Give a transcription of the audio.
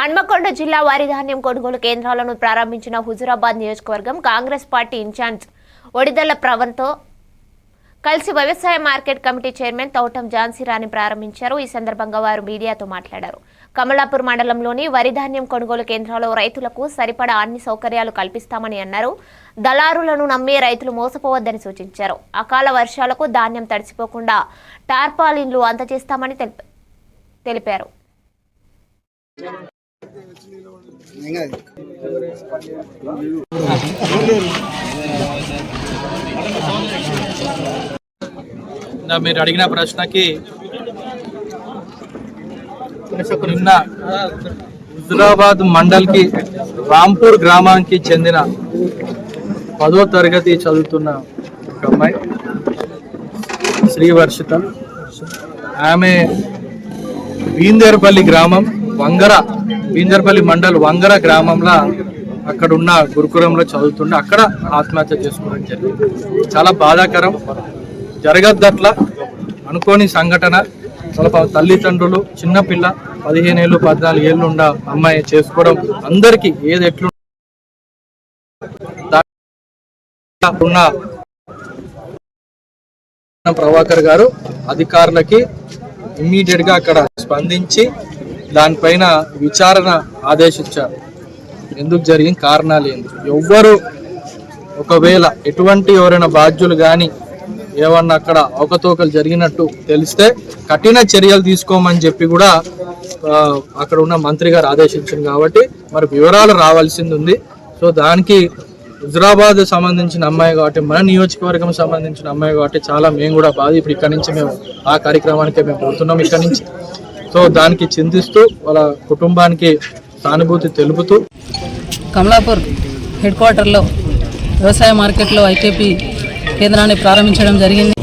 హన్మకొండ జిల్లా వరిధాన్యం కొనుగోలు కేంద్రాలను ప్రారంభించిన హుజురాబాద్ నియోజకవర్గం కాంగ్రెస్ పార్టీ ఇన్ఛార్జ్ ఒడిదల ప్రవణ్తో కలిసి వ్యవసాయ market committee chairman Thoutam Jhansirani ప్రారంభించారు. ఈ సందర్భంగా వారు మీడియాతో మాట్లాడారు. కమలాపూర్ మండలంలోని వరిధాన్యం కొనుగోలు కేంద్రాల్లో రైతులకు సరిపడా అన్ని సౌకర్యాలు కల్పిస్తామని అన్నారు. దళారులను నమ్మి రైతులు మోసపోవద్దని సూచించారు. అకాల వర్షాలకు ధాన్యం తడిసిపోకుండా టార్పాలిన్లు అందజేస్తామని తెలిపారు. మీరు అడిగిన ప్రశ్నకి నిన్న హుజురాబాద్ మండల్కి రాంపూర్ గ్రామానికి చెందిన పదో తరగతి చదువుతున్న ఒక అమ్మాయి శ్రీవర్షిత ఆమె బీందేర్పల్లి గ్రామం. వంగర బీందేర్పల్లి మండల్ వంగర గ్రామంలో అక్కడ ఉన్న గురుకులంలో చదువుతుండే అక్కడ ఆత్మహత్య చేసుకోవడం జరిగింది చాలా బాధాకరం జరగద్దట్లా అనుకోని సంఘటన చాలా తల్లిదండ్రులు చిన్నపిల్ల పదిహేను ఏళ్ళు పద్నాలుగు ఏళ్ళు ఉన్న అమ్మాయి చేసుకోవడం అందరికీ ఏది ఎట్లు ఉన్న ప్రభాకర్ గారు అధికారులకి ఇమ్మీడియట్గా అక్కడ స్పందించి దానిపైన విచారణ ఆదేశించారు. ఎందుకు జరిగిన కారణాలు ఏంటి? ఎవ్వరు ఒకవేళ ఎటువంటి ఎవరైనా బాధ్యులు కానీ ఏమన్నా అక్కడ అవకతవకలు జరిగినట్టు తెలిస్తే కఠిన చర్యలు తీసుకోమని చెప్పి కూడా అక్కడ ఉన్న మంత్రి గారు ఆదేశించింది కాబట్టి మరి వివరాలు రావాల్సింది ఉంది. సో దానికి హుజరాబాద్ సంబంధించిన అమ్మాయి కాబట్టి మన నియోజకవర్గం సంబంధించిన అమ్మాయి కాబట్టి చాలా మేము కూడా బాధ. ఇప్పుడు ఇక్కడ నుంచి మేము ఆ కార్యక్రమానికి మేము పోతున్నాం ఇక్కడ నుంచి. సో దానికి చింతిస్తూ వాళ్ళ కుటుంబానికి సానుభూతి తెలుపుతూ కమలాపూర్ హెడ్ క్వార్టర్లో వ్యవసాయ మార్కెట్లో ఐకేపీ కేంద్రాన్ని ప్రారంభించడం జరిగింది.